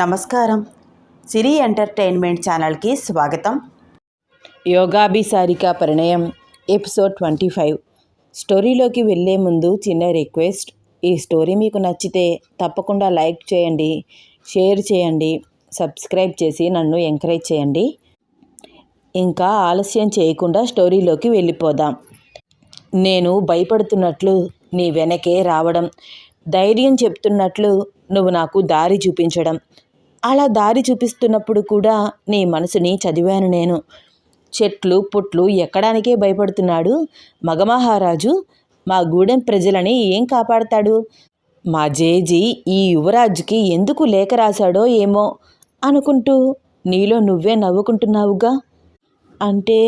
నమస్కారం. సిరి ఎంటర్టైన్మెంట్ ఛానల్కి స్వాగతం. యోగాభిసారిక పరిణయం ఎపిసోడ్ ట్వంటీ ఫైవ్. స్టోరీలోకి వెళ్ళే ముందు చిన్న రిక్వెస్ట్. ఈ స్టోరీ మీకు నచ్చితే తప్పకుండా లైక్ చేయండి షేర్ చేయండి సబ్స్క్రైబ్ చేసి నన్ను ఎంకరేజ్ చేయండి. ఇంకా ఆలస్యం చేయకుండా స్టోరీలోకి వెళ్ళిపోదాం. నేను భయపడుతున్నట్లు నీ వెనకే రావడం ధైర్యం చెప్తున్నట్లు నువ్వు నాకు దారి చూపించడం అలా దారి చూపిస్తున్నప్పుడు కూడా నీ మనసుని చదివాను నేను. చెట్లు పుట్లు ఎక్కడానికే భయపడుతున్నాడు? మగమహారాజు మా గూడెం ప్రజలని ఏం కాపాడతాడు? మా జేజీ ఈ యువరాజుకి ఎందుకు లేఖ రాశాడో ఏమో అనుకుంటూ నీలో నువ్వే నవ్వుకుంటున్నావుగా? అంటే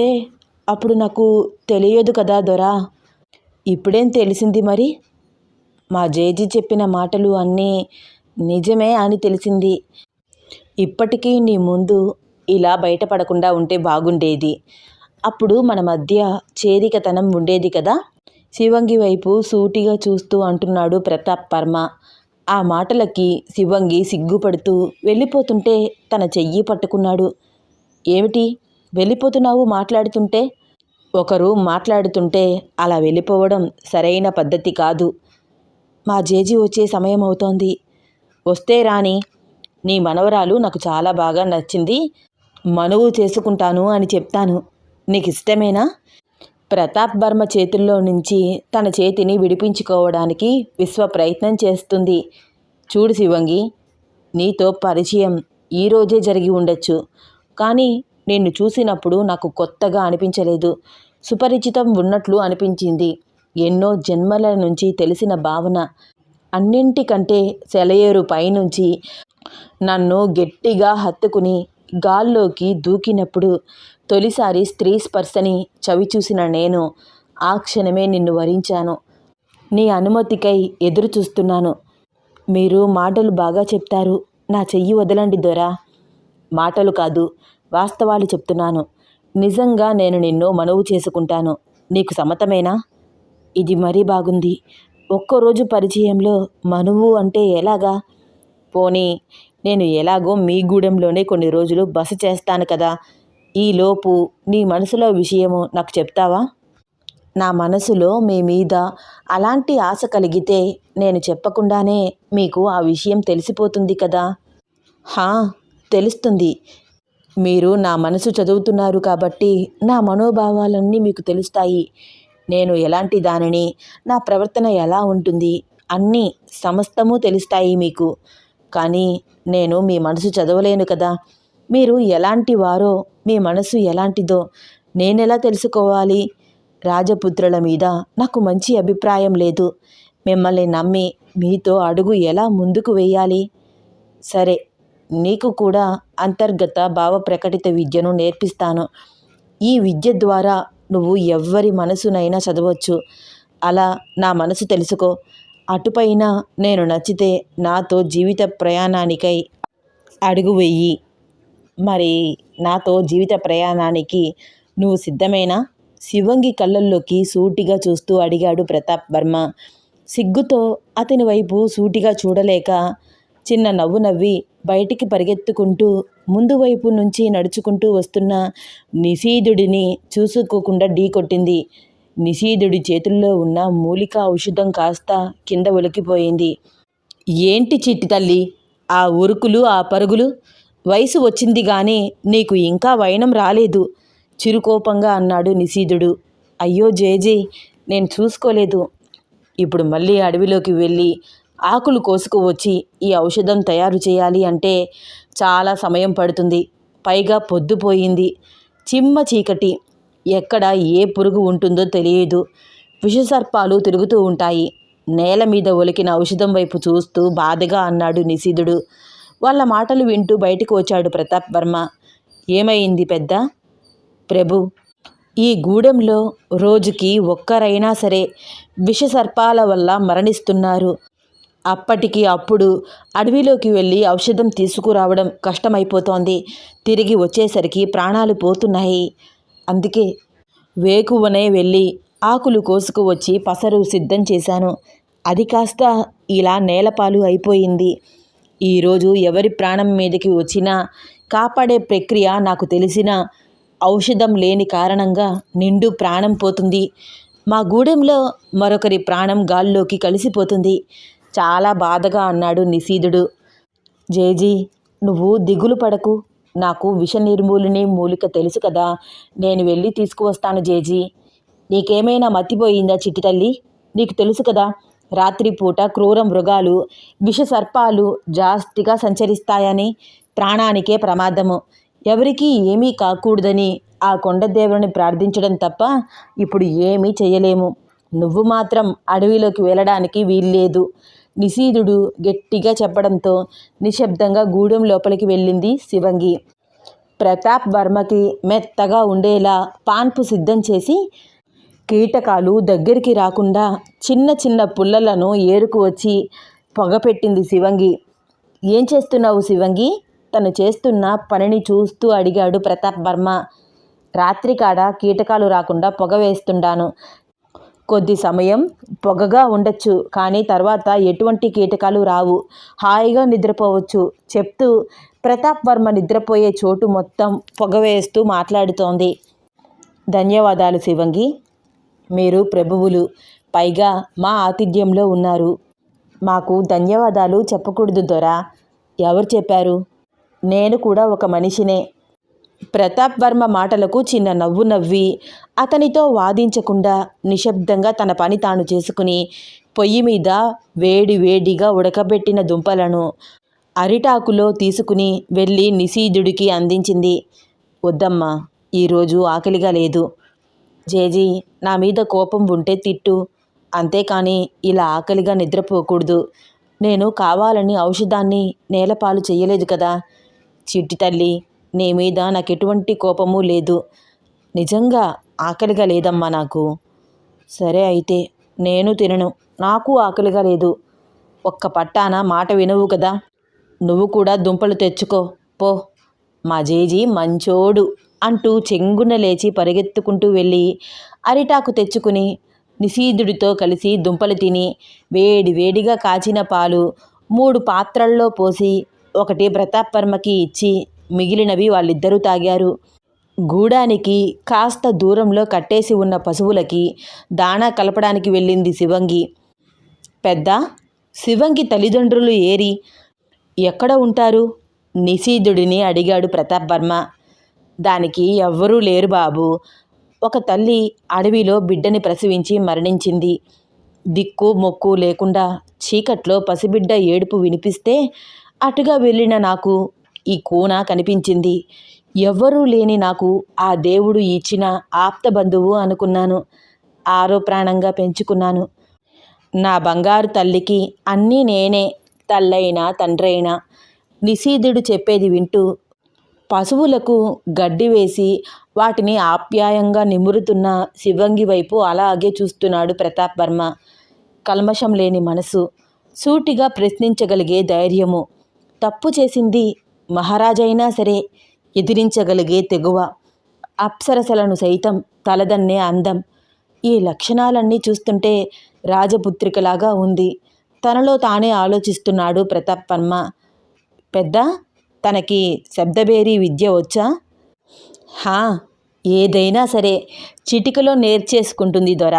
అప్పుడు నాకు తెలియదు కదా దొరా. ఇప్పుడేం తెలిసింది మరి? మా జేజీ చెప్పిన మాటలు అన్నీ నిజమే అని తెలిసింది. ఇప్పటికీ నీ ముందు ఇలా బయటపడకుండా ఉంటే బాగుండేది. అప్పుడు మన మధ్య చేరికతనం ఉండేది కదా. శివంగి వైపు సూటిగా చూస్తూ అంటున్నాడు ప్రతాప్ వర్మ. ఆ మాటలకి శివంగి సిగ్గుపడుతూ వెళ్ళిపోతుంటే తన చెయ్యి పట్టుకున్నాడు. ఏమిటి? వెళ్ళిపోతున్నావు మాట్లాడుతుంటే? ఒకరు మాట్లాడుతుంటే అలా వెళ్ళిపోవడం సరైన పద్ధతి కాదు. మా జేజీ వచ్చే సమయం అవుతోంది వస్తే రాని నీ మనవరాలు నాకు చాలా బాగా నచ్చింది. మనువు చేసుకుంటాను అని చెప్తాను. నీకు ఇష్టమేనా ప్రతాప్ వర్మ చేతుల్లో నుంచి తన చేతిని విడిపించుకోవడానికి విశ్వ ప్రయత్నం చేస్తుంది. చూడు శివంగి నీతో పరిచయం ఈరోజే జరిగి ఉండొచ్చు. కానీ నిన్ను చూసినప్పుడు నాకు కొత్తగా అనిపించలేదు. సుపరిచితం ఉన్నట్లు అనిపించింది. ఎన్నో జన్మల నుంచి తెలిసిన భావన. అన్నింటికంటే సెలయేరు పైనుంచి నన్ను గట్టిగా హత్తుకుని గాల్లోకి దూకినప్పుడు తొలిసారి స్త్రీ స్పర్శని చవిచూసిన నేను ఆ క్షణమే నిన్ను వరించాను. నీ అనుమతికై ఎదురు చూస్తున్నాను మీరు మాటలు బాగా చెప్తారు. నా చెయ్యి వదలండి దొరా. మాటలు కాదు వాస్తవాలు చెప్తున్నాను. నిజంగా నేను నిన్ను మనవు చేసుకుంటాను. నీకు సమతమేనా ఇది మరీ బాగుంది. ఒక్కరోజు పరిచయంలో మనువు అంటే ఎలాగా? పోనీ నేను ఎలాగో మీ గూడెంలోనే కొన్ని రోజులు బస చేస్తాను కదా. ఈలోపు నీ మనసులో విషయము నాకు చెప్తావా? నా మనసులో మీ మీద అలాంటి ఆశ కలిగితే నేను చెప్పకుండానే మీకు ఆ విషయం తెలిసిపోతుంది కదా. హా తెలుస్తుంది. మీరు నా మనసు చదువుతున్నారు కాబట్టి నా మనోభావాలన్నీ మీకు తెలుస్తాయి. నేను ఎలాంటి దానిని నా ప్రవర్తన ఎలా ఉంటుంది అన్నీ సమస్తము తెలుస్తాయి మీకు. కానీ నేను మీ మనసు చదవలేను కదా. మీరు ఎలాంటి వారో మీ మనసు ఎలాంటిదో నేనెలా తెలుసుకోవాలి? రాజపుత్రుల మీద నాకు మంచి అభిప్రాయం లేదు. మిమ్మల్ని నమ్మి మీతో అడుగు ఎలా ముందుకు వేయాలి? సరే నీకు కూడా అంతర్గత భావ ప్రకటిత విద్యను నేర్పిస్తాను. ఈ విద్య ద్వారా నువ్వు ఎవ్వరి మనసునైనా చదవచ్చు. అలా నా మనసు తెలుసుకో. అటుపైన నేను నచ్చితే నాతో జీవిత ప్రయాణానికై అడుగు వెయ్యి మరి నాతో జీవిత ప్రయాణానికి నువ్వు సిద్ధమేనా? శివంగి కళ్ళల్లోకి సూటిగా చూస్తూ అడిగాడు ప్రతాప్ వర్మ. సిగ్గుతో అతని వైపు సూటిగా చూడలేక చిన్న నవ్వు నవ్వి బయటికి పరిగెత్తుకుంటూ ముందు వైపు నుంచి నడుచుకుంటూ వస్తున్న నిషీధుడిని చూసుకోకుండా ఢీకొట్టింది నిశీధుడి చేతుల్లో ఉన్న మూలిక ఔషధం కాస్త కింద ఒలికిపోయింది. ఏంటి చిట్టి తల్లి? ఆ ఉరుకులు ఆ పరుగులు? వయసు వచ్చింది కానీ నీకు ఇంకా వైనం రాలేదు. చిరుకోపంగా అన్నాడు నిశీధుడు అయ్యో జేజే నేను చూసుకోలేదు. ఇప్పుడు మళ్ళీ అడవిలోకి వెళ్ళి ఆకులు కోసుకు వచ్చి ఈ ఔషధం తయారు చేయాలి అంటే చాలా సమయం పడుతుంది. పైగా పొద్దుపోయింది చిమ్మ చీకటి. ఎక్కడ ఏ పురుగు ఉంటుందో తెలియదు. విషసర్పాలు తిరుగుతూ ఉంటాయి. నేల మీద ఒలికిన ఔషధం వైపు చూస్తూ బాధగా అన్నాడు నిశీధుడు. వాళ్ళ మాటలు వింటూ బయటకు వచ్చాడు ప్రతాప్ వర్మ. ఏమైంది పెద్ద? ప్రభు ఈ గూడెంలో రోజుకి ఒక్కరైనా సరే విషసర్పాల వల్ల మరణిస్తున్నారు. అప్పటికి అప్పుడు అడవిలోకి వెళ్ళి ఔషధం తీసుకురావడం కష్టమైపోతోంది. తిరిగి వచ్చేసరికి ప్రాణాలు పోతున్నాయి. అందుకే వేకువనే వెళ్ళి ఆకులు కోసుకు వచ్చి పసరు సిద్ధం చేశాను. అది కాస్త ఇలా నేలపాలు అయిపోయింది. ఈరోజు ఎవరి ప్రాణం మీదకి వచ్చినా కాపాడే ప్రక్రియ నాకు తెలిసిన ఔషధం లేని కారణంగా నిండు ప్రాణం పోతుంది. మా గూడెంలో మరొకరి ప్రాణం గాల్లోకి కలిసిపోతుంది. చాలా బాధగా అన్నాడు నిశీధుడు. జేజీ నువ్వు దిగులు పడకు. నాకు విష నిర్మూలిని మూలిక తెలుసు కదా. నేను వెళ్ళి తీసుకువస్తాను జేజీ. నీకేమైనా మతిపోయిందా చిట్టి తల్లి? నీకు తెలుసు కదా రాత్రిపూట క్రూర మృగాలు విష సర్పాలు జాస్తిగా సంచరిస్తాయని ప్రాణానికే ప్రమాదము. ఎవరికీ ఏమీ కాకూడదని ఆ కొండదేవుని ప్రార్థించడం తప్ప ఇప్పుడు ఏమీ చేయలేము నువ్వు మాత్రం అడవిలోకి వెళ్ళడానికి వీల్లేదు. నిశీధుడు గట్టిగా చెప్పడంతో నిశ్శబ్దంగా గూడెం లోపలికి వెళ్ళింది శివంగి. ప్రతాప్ వర్మకి మెత్తగా ఉండేలా పాన్పు సిద్ధం చేసి కీటకాలు దగ్గరికి రాకుండా చిన్న చిన్న పుల్లలను ఏరుకు వచ్చి పొగపెట్టింది శివంగి. ఏం చేస్తున్నావు శివంగి? తను చేస్తున్న పనిని చూస్తూ అడిగాడు ప్రతాప్ వర్మ. రాత్రి కాడ కీటకాలు రాకుండా పొగ వేస్తుండాను కొద్ది సమయం పొగగా ఉండొచ్చు కానీ తర్వాత ఎటువంటి కీటకాలు రావు. హాయిగా నిద్రపోవచ్చు. చెప్తూ ప్రతాప్ వర్మ నిద్రపోయే చోటు మొత్తం పొగ వేస్తూ మాట్లాడుతోంది. ధన్యవాదాలు శివంగి. మీరు ప్రభువులు. పైగా మా ఆతిథ్యంలో ఉన్నారు. మాకు ధన్యవాదాలు చెప్పకూడదు దొరా. ఎవరు చెప్పారు? నేను కూడా ఒక మనిషినే. ప్రతాప్ వర్మ మాటలకు చిన్న నవ్వు నవ్వి అతనితో వాదించకుండా నిశ్శబ్దంగా తన పని తాను చేసుకుని పొయ్యి మీద వేడి వేడిగా ఉడకబెట్టిన దుంపలను అరిటాకులో తీసుకుని వెళ్ళి నిశీధుడికి అందించింది. వద్దమ్మా ఈరోజు ఆకలిగా లేదు. జేజీ నా మీద కోపం ఉంటే తిట్టు. అంతేకాని ఇలా ఆకలిగా నిద్రపోకూడదు. నేను కావాలని ఔషధాన్ని నేలపాలు చెయ్యలేదు కదా. చిట్టి తల్లి నీ మీద నాకు ఎటువంటి కోపము లేదు. నిజంగా ఆకలిగా లేదమ్మా నాకు. సరే అయితే నేను తినను. నాకు ఆకలిగా లేదు. ఒక్క పట్టాన మాట వినవు కదా. నువ్వు కూడా దుంపలు తెచ్చుకో. పో. మా జేజీ మంచోడు అంటూ చెంగున లేచి పరిగెత్తుకుంటూ వెళ్ళి అరిటాకు తెచ్చుకుని నిశీధుడితో కలిసి దుంపలు తిని వేడి వేడిగా కాచిన పాలు మూడు పాత్రల్లో పోసి ఒకటి ప్రతాప్ వర్మకి ఇచ్చి మిగిలినవి వాళ్ళిద్దరూ తాగారు. గూడానికి కాస్త దూరంలో కట్టేసి ఉన్న పశువులకి దాణా కలపడానికి వెళ్ళింది శివంగి. పెద్ద శివంగి తల్లిదండ్రులు ఏరి ఎక్కడ ఉంటారు? నిశీధుడిని అడిగాడు ప్రతాప్ వర్మ. దానికి ఎవ్వరూ లేరు బాబు. ఒక తల్లి అడవిలో బిడ్డని ప్రసవించి మరణించింది. దిక్కు మొక్కు లేకుండా చీకట్లో పసిబిడ్డ ఏడుపు వినిపిస్తే అటుగా వెళ్ళిన నాకు ఈ కూన కనిపించింది. ఎవ్వరూ లేని నాకు ఆ దేవుడు ఇచ్చిన ఆప్త బంధువు అనుకున్నాను. ఆరో ప్రాణంగా పెంచుకున్నాను. నా బంగారు తల్లికి అన్నీ నేనే తల్లైనా తండ్రైనా నిశీధుడు చెప్పేది వింటూ పశువులకు గడ్డి వేసి వాటిని ఆప్యాయంగా నిమురుతున్న శివంగి వైపు అలాగే చూస్తున్నాడు ప్రతాప్ వర్మ. కల్మషం లేని మనసు సూటిగా ప్రశ్నించగలిగే ధైర్యము. తప్పు చేసింది మహారాజైనా సరే ఎదిరించగలిగే తెగువ. అప్సరసలను సైతం తలదన్నే అందం. ఈ లక్షణాలన్నీ చూస్తుంటే రాజపుత్రికలాగా ఉంది. తనలో తానే ఆలోచిస్తున్నాడు ప్రతాప్ వర్మ పెద్ద తనకి శబ్దబేరీ విద్య వచ్చా? హా ఏదైనా సరే. చిటికలో నేర్చేసుకుంటుంది దొర.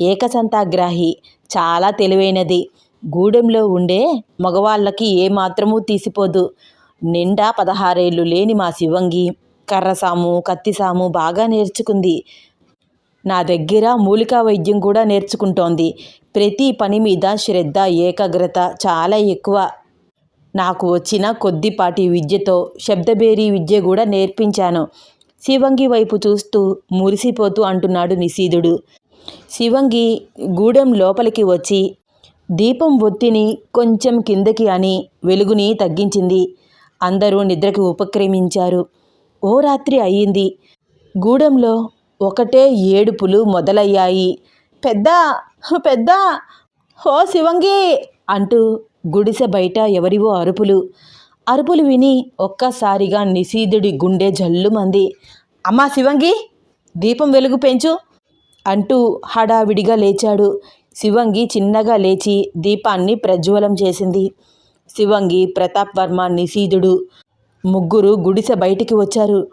ఏకసంతాగ్రాహి. చాలా తెలివైనది. గూడెంలో ఉండే మగవాళ్ళకి ఏమాత్రమూ తీసిపోదు. నిండా పదహారేళ్ళు లేని మా శివంగి కర్రసాము కత్తిసాము బాగా నేర్చుకుంది. నా దగ్గర మూలికా వైద్యం కూడా నేర్చుకుంటోంది. ప్రతి పని మీద శ్రద్ధ ఏకాగ్రత చాలా ఎక్కువ. నాకు వచ్చిన కొద్దిపాటి విద్యతో శబ్దబేరీ విద్య కూడా నేర్పించాను. శివంగి వైపు చూస్తూ మురిసిపోతూ అంటున్నాడు నిశీధుడు. శివంగి గూడెం లోపలికి వచ్చి దీపం ఒత్తిని కొంచెం కిందకి అని వెలుగుని తగ్గించింది. అందరూ నిద్రకి ఉపక్రమించారు. ఓ రాత్రి అయ్యింది గూడెంలో ఒకటే ఏడుపులు మొదలయ్యాయి. పెద్ద పెద్ద హో శివంగి! అంటూ గుడిసె బయట ఎవరివో అరుపులు. అరుపులు విని ఒక్కసారిగా నిశీధుడి గుండె జల్లుమంది. అమ్మా శివంగి! దీపం వెలుగు పెంచు! అంటూ హడావిడిగా లేచాడు. శివంగి చిన్నగా లేచి దీపాన్ని ప్రజ్వలం చేసింది. శివంగి ప్రతాప్ వర్మ నిశీధుడు ముగ్గురు గుడిసె బయటికి వచ్చారు.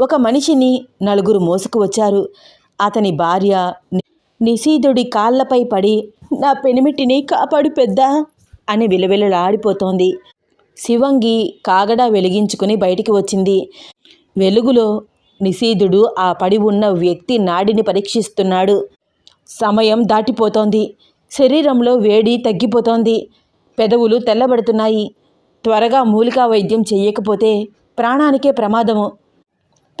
ఒక మనిషిని నలుగురు మోసుకు వచ్చారు. అతని భార్య నిశీధుడి కాళ్ళపై పడి నా పెనిమిటిని కాపాడు పెద్ద అని విలవిలలాడిపోతోంది. శివంగి కాగడా వెలిగించుకుని బయటికి వచ్చింది. వెలుగులో నిశీధుడు ఆ పడి ఉన్న వ్యక్తి నాడిని పరీక్షిస్తున్నాడు. సమయం దాటిపోతోంది. శరీరంలో వేడి తగ్గిపోతోంది. పెదవులు తెల్లబడుతున్నాయి. త్వరగా మూలికా వైద్యం చెయ్యకపోతే ప్రాణానికే ప్రమాదము.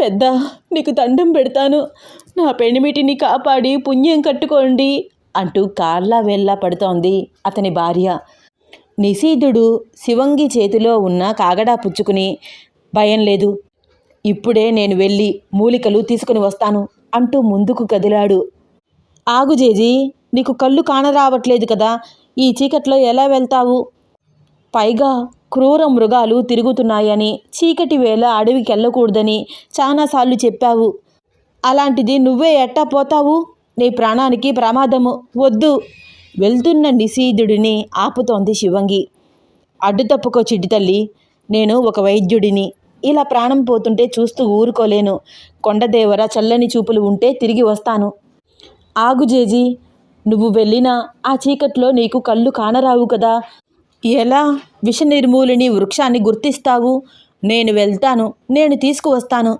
పెద్ద నీకు దండం పెడతాను. నా పెనిమిటిని కాపాడి పుణ్యం కట్టుకోండి అంటూ కాళ్ళ వెళ్ళ పడుతోంది అతని భార్య. నిశీధుడు శివంగి చేతిలో ఉన్న కాగడా పుచ్చుకుని భయం లేదు. ఇప్పుడే నేను వెళ్ళి మూలికలు తీసుకుని వస్తాను అంటూ ముందుకు కదిలాడు. ఆగుజేజీ నీకు కళ్ళు కానరావట్లేదు కదా. ఈ చీకట్లో ఎలా వెళ్తావు? పైగా క్రూర మృగాలు తిరుగుతున్నాయని చీకటి వేళ అడవికి వెళ్ళకూడదని చాలాసార్లు చెప్పావు. అలాంటిది నువ్వే ఎట్టా పోతావు? నీ ప్రాణానికి ప్రమాదము. వద్దు. వెళ్తున్న నిశీధుడిని ఆపుతోంది శివంగి. అడ్డు తప్పుకో చిడ్డి తల్లి. నేను ఒక వైద్యుడిని. ఇలా ప్రాణం పోతుంటే చూస్తూ ఊరుకోలేను. కొండదేవర చల్లని చూపులు ఉంటే తిరిగి వస్తాను. ఆగు జేజీ. నువ్వు వెళ్ళినా ఆ చీకట్లో నీకు కళ్ళు కానరావు కదా. ఎలా? విష నిర్మూలిని వృక్షాన్ని గుర్తిస్తావు? నేను వెళ్తాను నేను తీసుకువస్తాను.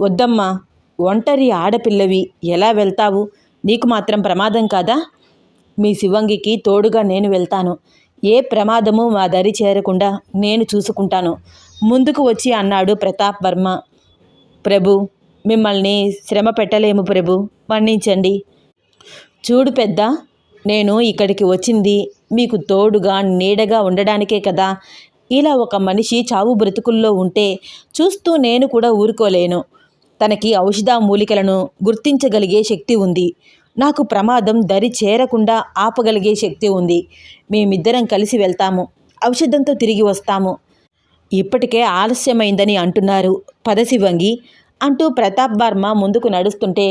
వద్దమ్మా ఒంటరి ఆడపిల్లవి ఎలా వెళ్తావు? నీకు మాత్రం ప్రమాదం కాదా? మీ శివంగికి తోడుగా నేను వెళ్తాను. ఏ ప్రమాదము మా దరి చేరకుండా నేను చూసుకుంటాను. ముందుకు వచ్చి అన్నాడు ప్రతాప్ వర్మ. ప్రభు మిమ్మల్ని శ్రమ పెట్టలేము ప్రభు మన్నించండి. చూడు పెద్ద నేను ఇక్కడికి వచ్చింది. మీకు తోడుగా నీడగా ఉండడానికే కదా. ఇలా ఒక మనిషి చావు బ్రతుకుల్లో ఉంటే చూస్తూ నేను కూడా ఊరుకోలేను. తనకి ఔషధ మూలికలను గుర్తించగలిగే శక్తి ఉంది. నాకు ప్రమాదం దరి చేరకుండా ఆపగలిగే శక్తి ఉంది. మేమిద్దరం కలిసి వెళ్తాము. ఔషధంతో తిరిగి వస్తాము. ఇప్పటికే ఆలస్యమైందని అంటున్నారు. పదశివంగి అంటూ ప్రతాప్ వర్మ ముందుకు నడుస్తుంటే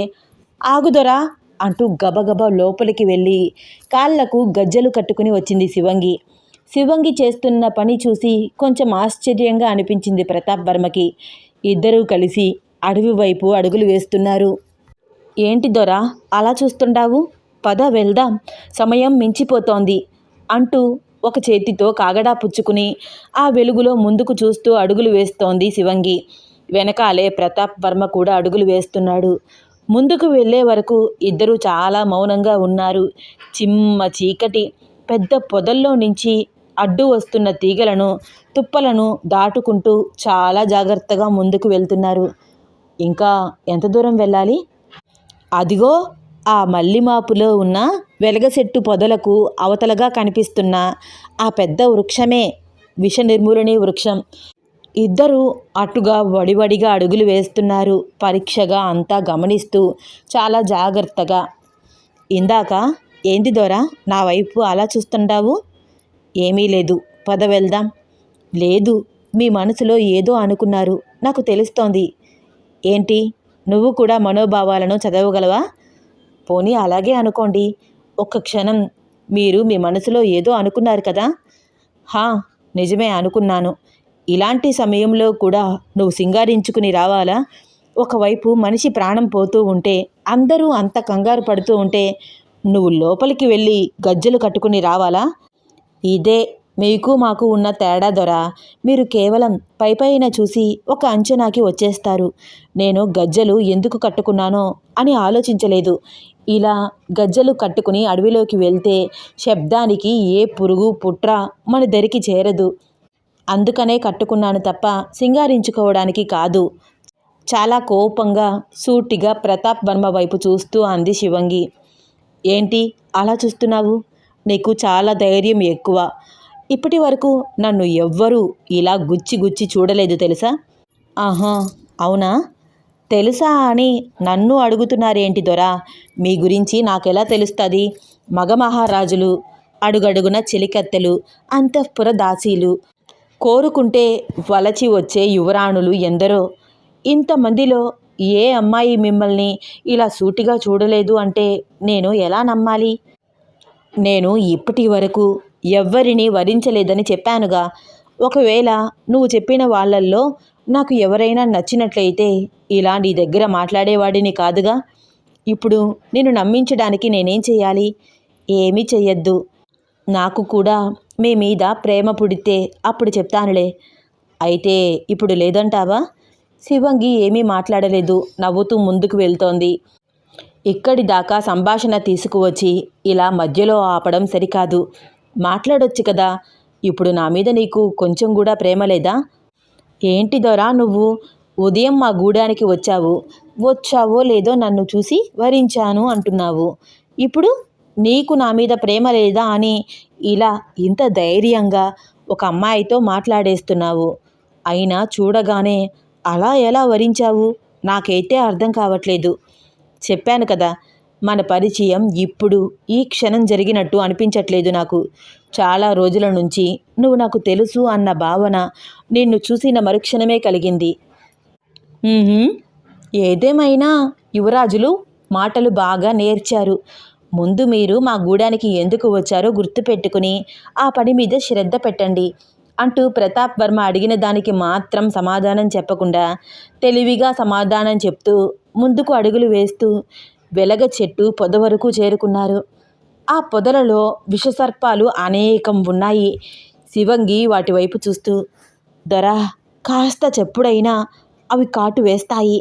ఆగుదొరా అంటూ గబగబా లోపలికి వెళ్ళి కాళ్ళకు గజ్జలు కట్టుకుని వచ్చింది శివంగి. శివంగి చేస్తున్న పని చూసి కొంచెం ఆశ్చర్యంగా అనిపించింది ప్రతాప్ వర్మకి. ఇద్దరూ కలిసి అడవి వైపు అడుగులు వేస్తున్నారు. ఏంటి దొరా అలా చూస్తుండావు పద వెళ్దాం సమయం మించిపోతోంది అంటూ ఒక చేతితో కాగడా పుచ్చుకుని ఆ వెలుగులో ముందుకు చూస్తూ అడుగులు వేస్తోంది శివంగి. వెనకాలే ప్రతాప్ వర్మ కూడా అడుగులు వేస్తున్నాడు. ముందుకు వెళ్ళే వరకు ఇద్దరూ చాలా మౌనంగా ఉన్నారు. చిమ్మ చీకటి పెద్ద పొదల్లో నుంచి అడ్డు వస్తున్న తీగలను తుప్పలను దాటుకుంటూ చాలా జాగ్రత్తగా ముందుకు వెళ్తున్నారు. ఇంకా ఎంత దూరం వెళ్ళాలి? అదిగో ఆ మల్లిమాపులో ఉన్న వెలగసెట్టు పొదలకు అవతలగా కనిపిస్తున్న ఆ పెద్ద వృక్షమే విష నిర్మూలనీ వృక్షం. ఇద్దరు అటుగా వడివడిగా అడుగులు వేస్తున్నారు. పరీక్షగా అంతా గమనిస్తూ చాలా జాగ్రత్తగా. ఇందాక ఏంది దొరా? నా వైపు అలా చూస్తుండావు ఏమీ లేదు. పద వెళ్దాం. లేదు. మీ మనసులో ఏదో అనుకున్నారు. నాకు తెలుస్తోంది. ఏంటి? నువ్వు కూడా మనోభావాలను చదవగలవా? పోనీ అలాగే అనుకోండి. ఒక్క క్షణం. మీరు మీ మనసులో ఏదో అనుకున్నారు కదా? హా నిజమే అనుకున్నాను. ఇలాంటి సమయంలో కూడా నువ్వు సింగారించుకుని రావాలా? ఒకవైపు మనిషి ప్రాణం పోతూ ఉంటే అందరూ అంత కంగారు పడుతూ ఉంటే నువ్వు లోపలికి వెళ్ళి గజ్జలు కట్టుకుని రావాలా? ఇదే మీకు మాకు ఉన్న తేడా దొర. మీరు కేవలం పైపైన చూసి ఒక అంచనాకి వచ్చేస్తారు. నేను గజ్జలు ఎందుకు కట్టుకున్నానో అని ఆలోచించలేదు. ఇలా గజ్జలు కట్టుకుని అడవిలోకి వెళ్తే శబ్దానికి ఏ పురుగు పుట్ర మన దరికి చేరదు. అందుకనే కట్టుకున్నాను తప్ప సింగారించుకోవడానికి కాదు. చాలా కోపంగా సూటిగా ప్రతాప్ వర్మ వైపు చూస్తూ అంది శివంగి. ఏంటి? అలా చూస్తున్నావు? నీకు చాలా ధైర్యం ఎక్కువ. ఇప్పటి వరకు నన్ను ఎవ్వరూ ఇలా గుచ్చి గుచ్చి చూడలేదు తెలుసా? ఆహా అవునా? తెలుసా అని నన్ను అడుగుతున్నారేంటి దొరా? మీ గురించి నాకెలా తెలుస్తుంది? మగ మహారాజులు అడుగడుగున చెలికత్తెలు అంతఃపుర దాసీలు కోరుకుంటే వలచి వచ్చే యువరాణులు ఎందరో? ఇంతమందిలో ఏ అమ్మాయి మిమ్మల్ని ఇలా సూటిగా చూడలేదు అంటే నేను ఎలా నమ్మాలి? నేను ఇప్పటి వరకు ఎవ్వరిని వరించలేదని చెప్పానుగా. ఒకవేళ నువ్వు చెప్పిన వాళ్ళల్లో నాకు ఎవరైనా నచ్చినట్లయితే ఇలా నీ దగ్గర మాట్లాడేవాడిని కాదుగా. ఇప్పుడు నిన్ను నమ్మించడానికి నేనేం చేయాలి? ఏమీ చెయ్యొద్దు. నాకు కూడా మీ మీద ప్రేమ పుడితే అప్పుడు చెప్తానులే. అయితే ఇప్పుడు లేదంటావా? శివంగి ఏమీ మాట్లాడలేదు. నవ్వుతూ ముందుకు వెళ్తోంది. ఇక్కడి దాకా సంభాషణ తీసుకువచ్చి ఇలా మధ్యలో ఆపడం సరికాదు. మాట్లాడొచ్చు కదా? ఇప్పుడు నా మీద నీకు కొంచెం కూడా ప్రేమ లేదా? ఏంటి దొరా నువ్వు? ఉదయం మా గూడానికి వచ్చావు. వచ్చావో లేదో నన్ను చూసి వరించాను అంటున్నావు. ఇప్పుడు నీకు నా మీద ప్రేమ లేదా అని ఇలా ఇంత ధైర్యంగా ఒక అమ్మాయితో మాట్లాడేస్తున్నావు. అయినా చూడగానే అలా ఎలా వరించావు? నాకైతే అర్థం కావట్లేదు. చెప్పాను కదా మన పరిచయం ఇప్పుడు ఈ క్షణం జరిగినట్టు అనిపించట్లేదు నాకు. చాలా రోజుల నుంచి నువ్వు నాకు తెలుసు అన్న భావన నిన్ను చూసిన మరుక్షణమే కలిగింది. ఏదేమైనా యువరాజులు మాటలు బాగా నేర్చారు. ముందు మీరు మా గూడానికి ఎందుకు వచ్చారో గుర్తుపెట్టుకుని ఆ పని మీద శ్రద్ధ పెట్టండి అంటూ ప్రతాప్ వర్మ అడిగిన దానికి మాత్రం సమాధానం చెప్పకుండా తెలివిగా సమాధానం చెప్తూ ముందుకు అడుగులు వేస్తూ వెలగ చెట్టు పొద వరకు చేరుకున్నారు. ఆ పొదలలో విషసర్పాలు అనేకం ఉన్నాయి. శివంగి వాటి వైపు చూస్తూ దొరా కాస్త చెప్పుడైనా అవి కాటు వేస్తాయి.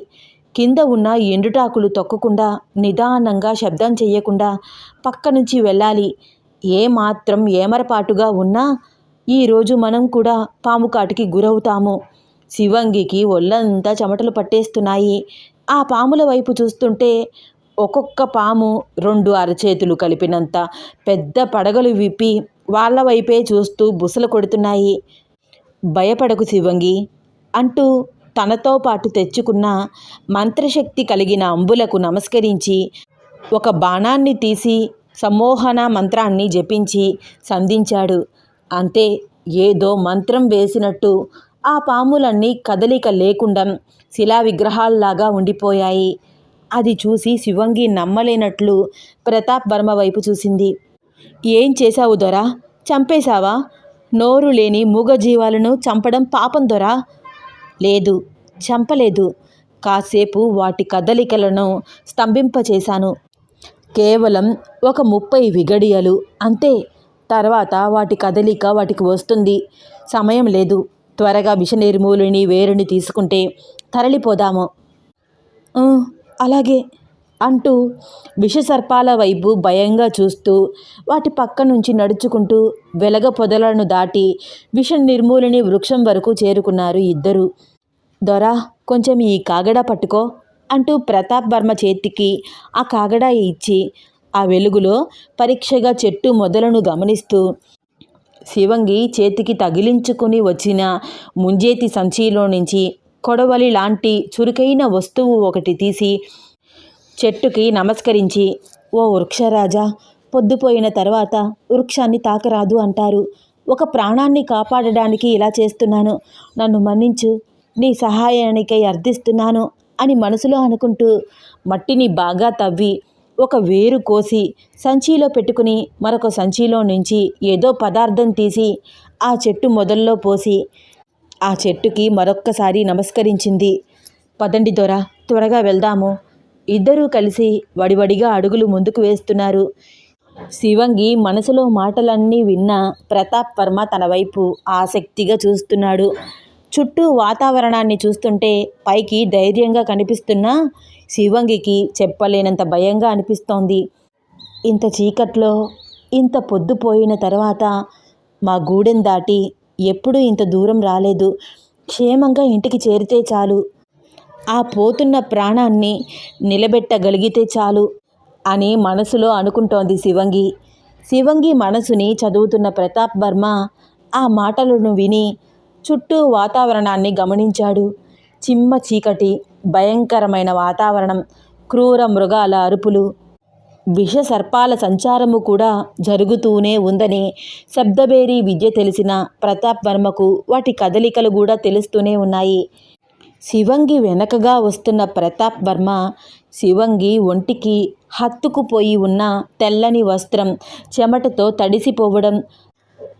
కింద ఉన్న ఎండుటాకులు తొక్కకుండా నిదానంగా శబ్దం చెయ్యకుండా పక్క నుంచి వెళ్ళాలి. ఏ మాత్రం ఏమరపాటుగా ఉన్నా ఈరోజు మనం కూడా పాము కాటికి గురవుతాము. శివంగికి ఒళ్ళంతా చెమటలు పట్టేస్తున్నాయి. ఆ పాముల వైపు చూస్తుంటే ఒక్కొక్క పాము రెండు అరచేతులు కలిపినంత పెద్ద పడగలు విప్పి వాళ్ళ వైపే చూస్తూ బుసలు కొడుతున్నాయి. భయపడకు శివంగి అంటూ తనతో పాటు తెచ్చుకున్న మంత్రశక్తి కలిగిన అంబులకు నమస్కరించి ఒక బాణాన్ని తీసి సమ్మోహన మంత్రాన్ని జపించి సంధించాడు. అంతే ఏదో మంత్రం వేసినట్టు ఆ పాములన్నీ కదలిక లేకుండా శిలా విగ్రహాల్లాగా ఉండిపోయాయి. అది చూసి శివంగి నమ్మలేనట్లు ప్రతాప్ వర్మ వైపు చూసింది. ఏం చేశావు దొరా? చంపేశావా? నోరు లేని మూగజీవాలను చంపడం పాపం దొరా? లేదు చంపలేదు. కాసేపు వాటి కదలికలను స్తంభింపచేశాను. కేవలం ఒక ముప్పై విగడియలు అంతే. తర్వాత వాటి కదలిక వాటికి వస్తుంది. సమయం లేదు. త్వరగా విష నిర్మూలిని వేరుని తీసుకుంటే తరలిపోదాము. అలాగే అంటూ విషసర్పాల వైపు భయంగా చూస్తూ వాటి పక్క నుంచి నడుచుకుంటూ వెలగ పొదలను దాటి విష నిర్మూలిని వృక్షం వరకు చేరుకున్నారు ఇద్దరు. దొరా కొంచెం ఈ కాగడ పట్టుకో అంటూ ప్రతాప్ వర్మ చేతికి ఆ కాగడా ఇచ్చి ఆ వెలుగులో పరీక్షగా చెట్టు మొదలను గమనిస్తూ శివంగి చేతికి తగిలించుకుని వచ్చిన ముంజేతి సంచిలో నుంచి కొడవలి లాంటి చురుకైన వస్తువు ఒకటి తీసి చెట్టుకి నమస్కరించి ఓ వృక్షరాజా పొద్దుపోయిన తర్వాత వృక్షాన్ని తాకరాదు అంటారు. ఒక ప్రాణాన్ని కాపాడడానికి ఇలా చేస్తున్నాను. నన్ను మన్నించు. నీ సహాయానికై అర్థిస్తున్నాను అని మనసులో అనుకుంటూ మట్టిని బాగా తవ్వి ఒక వేరు కోసి సంచిలో పెట్టుకుని మరొక సంచిలో నుంచి ఏదో పదార్థం తీసి ఆ చెట్టు మొదల్లో పోసి ఆ చెట్టుకి మరొక్కసారి నమస్కరించింది. పదండి దొర త్వరగా వెళ్దాము. ఇద్దరూ కలిసి వడివడిగా అడుగులు ముందుకు వేస్తున్నారు. శివంగి మనసులో మాటలన్నీ విన్న ప్రతాప్ వర్మ తన వైపు ఆసక్తిగా చూస్తున్నాడు. చుట్టూ వాతావరణాన్ని చూస్తుంటే పైకి ధైర్యంగా కనిపిస్తున్నా శివంగికి చెప్పలేనంత భయంగా అనిపిస్తోంది. ఇంత చీకట్లో ఇంత పొద్దుపోయిన తర్వాత మా గూడెం దాటి ఎప్పుడూ ఇంత దూరం రాలేదు. క్షేమంగా ఇంటికి చేరితే చాలు. ఆ పోతున్న ప్రాణాన్ని నిలబెట్టగలిగితే చాలు అని మనసులో అనుకుంటోంది శివంగి. శివంగి మనసుని చదువుతున్న ప్రతాప్ వర్మ ఆ మాటలను విని చుట్టూ వాతావరణాన్ని గమనించాడు. చిమ్మ చీకటి భయంకరమైన వాతావరణం క్రూర మృగాల అరుపులు. విష సర్పాల సంచారము కూడా జరుగుతూనే ఉందని శబ్దబేరీ విద్య తెలిసిన ప్రతాప్ వర్మకు వాటి కదలికలు కూడా తెలుస్తూనే ఉన్నాయి. శివంగి వెనకగా వస్తున్న ప్రతాప్ వర్మ శివంగి ఒంటికి హత్తుకుపోయి ఉన్న తెల్లని వస్త్రం చెమటతో తడిసిపోవడం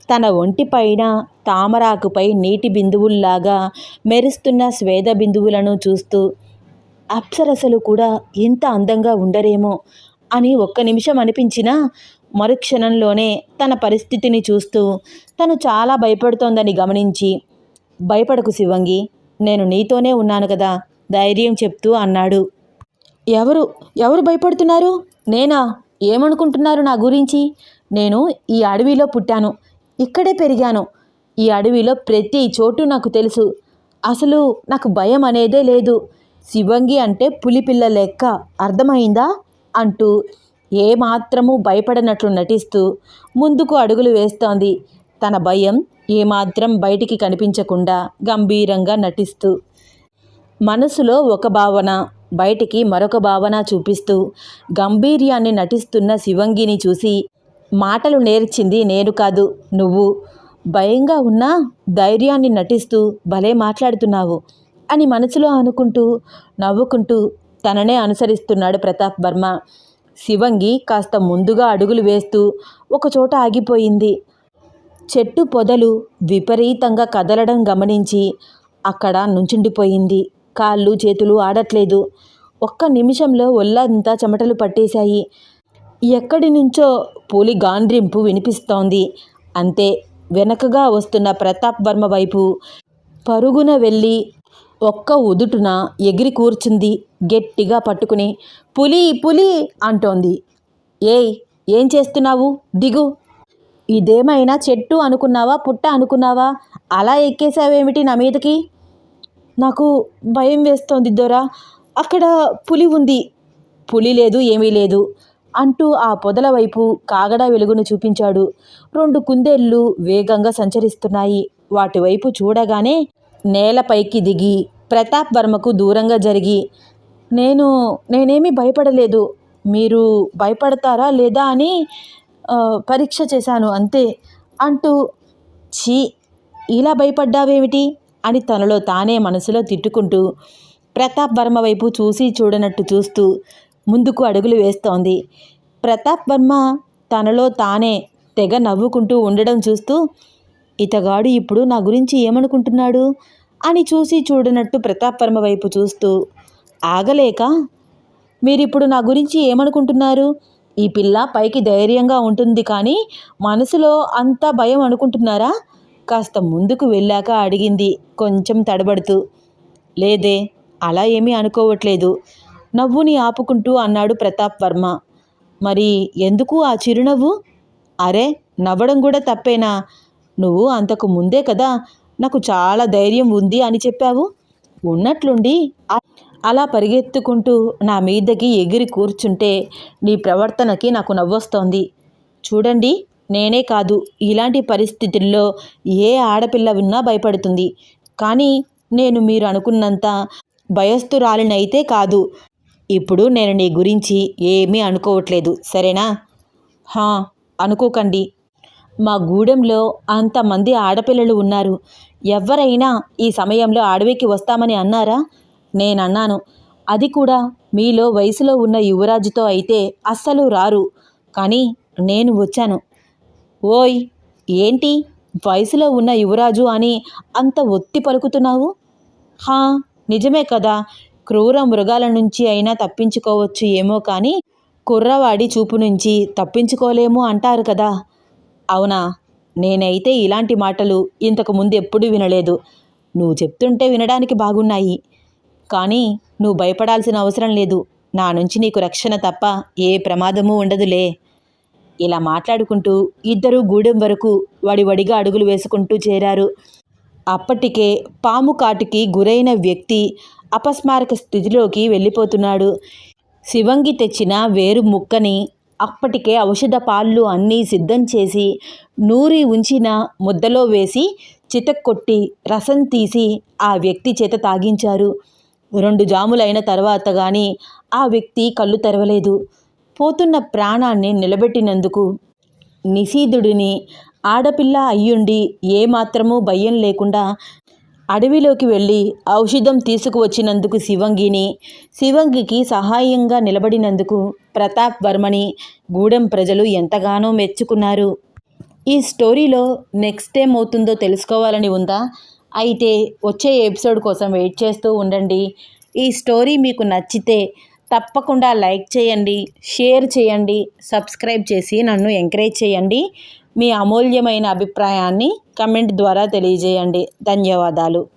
తన ఒంటిపైన తామరాకుపై నీటి బిందువుల్లాగా మెరుస్తున్న స్వేద బిందువులను చూస్తూ అప్సరసలు కూడా ఎంత అందంగా ఉండరేమో అని ఒక్క నిమిషం అనిపించినా మరుక్షణంలోనే తన పరిస్థితిని చూస్తూ తను చాలా భయపడుతోందని గమనించి భయపడకు శివంగి నేను నీతోనే ఉన్నాను కదా ధైర్యం చెప్తూ అన్నాడు. ఎవరు ఎవరు భయపడుతున్నారు? నేనా? ఏమనుకుంటున్నారు నా గురించి? నేను ఈ అడవిలో పుట్టాను. ఇక్కడే పెరిగాను. ఈ అడవిలో ప్రతి చోటు నాకు తెలుసు. అసలు నాకు భయం అనేదే లేదు. శివంగి అంటే పులిపిల్ల లెక్క అర్థమైందా? అంటూ ఏమాత్రము భయపడనట్లు నటిస్తూ ముందుకు అడుగులు వేస్తోంది. తన భయం ఏమాత్రం బయటికి కనిపించకుండా గంభీరంగా నటిస్తూ. మనసులో ఒక భావన బయటికి మరొక భావన చూపిస్తూ గంభీర్యాన్ని నటిస్తున్న శివంగిని చూసి మాటలు నేర్చింది నేను కాదు. నువ్వు భయంగా ఉన్నా ధైర్యాన్ని నటిస్తూ భలే మాట్లాడుతున్నావు అని మనసులో అనుకుంటూ నవ్వుకుంటూ తననే అనుసరిస్తున్నాడు ప్రతాప్ వర్మ. శివంగి కాస్త ముందుగా అడుగులు వేస్తూ ఒకచోట ఆగిపోయింది. చెట్టు పొదలు విపరీతంగా కదలడం గమనించి అక్కడ నుంచుండిపోయింది. కాళ్ళు చేతులు ఆడట్లేదు. ఒక్క నిమిషంలో ఒళ్ళంతా చెమటలు పట్టేశాయి. ఎక్కడి నుంచో పులి గాండ్రింపు వినిపిస్తోంది. అంతే వెనకగా వస్తున్న ప్రతాప్ వర్మ వైపు పరుగున వెళ్ళి ఒక్క ఉదుటున ఎగిరి కూర్చుంది గట్టిగా పట్టుకుని. పులి పులి! అంటోంది. ఏయ్ ఏం చేస్తున్నావు? దిగు. ఇదేమైనా చెట్టు అనుకున్నావా? పుట్ట అనుకున్నావా? అలా ఎక్కేసావేమిటి నా మీదకి? నాకు భయం వేస్తోంది దొరా అక్కడ పులి ఉంది. పులి లేదు ఏమీ లేదు. అంటూ ఆ పొదల వైపు కాగడా వెలుగును చూపించాడు. రెండు కుందేళ్ళు వేగంగా సంచరిస్తున్నాయి. వాటి వైపు చూడగానే నేలపైకి దిగి ప్రతాప్ వర్మకు దూరంగా జరిగి నేను నేనేమి భయపడలేదు. మీరు భయపడతారా లేదా అని పరీక్ష చేశాను అంతే అంటూ ఛీ ఇలా భయపడ్డావేమిటి? అని తనలో తానే మనసులో తిట్టుకుంటూ ప్రతాప్ వర్మ వైపు చూసి చూడనట్టు చూస్తూ ముందుకు అడుగులు వేస్తోంది. ప్రతాప్ వర్మ తనలో తానే తెగ నవ్వుకుంటూ ఉండడం చూస్తూ ఇతగాడు ఇప్పుడు నా గురించి ఏమనుకుంటున్నాడు? అని చూసి చూడనట్టు ప్రతాప్ వర్మ వైపు చూస్తూ ఆగలేక? మీరిప్పుడు నా గురించి ఏమనుకుంటున్నారు? ఈ పిల్ల పైకి ధైర్యంగా ఉంటుంది కానీ మనసులో అంత భయం అనుకుంటున్నారా? కాస్త ముందుకు వెళ్ళాక అడిగింది కొంచెం తడబడుతూ లేదే అలా ఏమీ అనుకోవట్లేదు. నవ్వుని ఆపుకుంటూ అన్నాడు ప్రతాప్ వర్మ. మరి ఎందుకు ఆ చిరునవ్వు? అరే నవ్వడం కూడా తప్పేనా? నువ్వు అంతకు ముందే కదా నాకు చాలా ధైర్యం ఉంది అని చెప్పావు. ఉన్నట్లుండి అలా పరిగెత్తుకుంటూ నా మీదకి ఎగిరి కూర్చుంటే నీ ప్రవర్తనకి నాకు నవ్వొస్తోంది. చూడండి నేనే కాదు ఇలాంటి పరిస్థితుల్లో ఏ ఆడపిల్ల విన్నా భయపడుతుంది. కానీ నేను మీరు అనుకున్నంత భయస్థురాలినైతే కాదు. ఇప్పుడు నేను నీ గురించి ఏమీ అనుకోవట్లేదు సరేనా? హా అనుకోకండి. మా గూడెంలో అంతమంది ఆడపిల్లలు ఉన్నారు. ఎవరైనా ఈ సమయంలో అడవికి వస్తామని అన్నారా? నేనన్నాను. అది కూడా మీలో వయసులో ఉన్న యువరాజుతో అయితే అస్సలు రారు. కానీ నేను వచ్చాను. ఓయ్ ఏంటి? వయసులో ఉన్న యువరాజు అని అంత ఒత్తి పలుకుతున్నావు? హా నిజమే కదా. క్రూర మృగాల నుంచి అయినా తప్పించుకోవచ్చు ఏమో కానీ కుర్రవాడి చూపు నుంచి తప్పించుకోలేము అంటారు కదా. అవునా? నేనైతే ఇలాంటి మాటలు ఇంతకు ముందు ఎప్పుడూ వినలేదు. నువ్వు చెప్తుంటే వినడానికి బాగున్నాయి. కానీ నువ్వు భయపడాల్సిన అవసరం లేదు. నా నుంచి నీకు రక్షణ తప్ప ఏ ప్రమాదమూ ఉండదులే. ఇలా మాట్లాడుకుంటూ ఇద్దరూ గూడెం వరకు వడివడిగా అడుగులు వేసుకుంటూ చేరారు. అప్పటికే పాము కాటుకి గురైన వ్యక్తి అపస్మారక స్థితిలోకి వెళ్ళిపోతున్నాడు. శివంగి తెచ్చిన వేరు ముక్కని అప్పటికే ఔషధ పాళ్ళు అన్నీ సిద్ధం చేసి నూరి ఉంచిన ముద్దలో వేసి చితక్కొట్టి రసం తీసి ఆ వ్యక్తి చేత తాగించారు. రెండు జాములైన తర్వాత కానీ ఆ వ్యక్తి కళ్ళు తెరవలేదు. పోతున్న ప్రాణాన్ని నిలబెట్టినందుకు నిశీధుడిని ఆడపిల్ల అయ్యుండి ఏమాత్రమూ భయం లేకుండా అడవిలోకి వెళ్ళి ఔషధం తీసుకువచ్చినందుకు శివంగిని శివంగికి సహాయంగా నిలబడినందుకు ప్రతాప్ వర్మని గూడెం ప్రజలు ఎంతగానో మెచ్చుకున్నారు. ఈ స్టోరీలో నెక్స్ట్ ఏమవుతుందో తెలుసుకోవాలని ఉందా? అయితే వచ్చే ఎపిసోడ్ కోసం వెయిట్ చేస్తూ ఉండండి. ఈ స్టోరీ మీకు నచ్చితే తప్పకుండా లైక్ చేయండి షేర్ చేయండి సబ్స్క్రైబ్ చేసి నన్ను ఎంకరేజ్ చేయండి. మీ అమూల్యమైన అభిప్రాయాన్ని కమెంట్ ద్వారా తెలియజేయండి. ధన్యవాదాలు.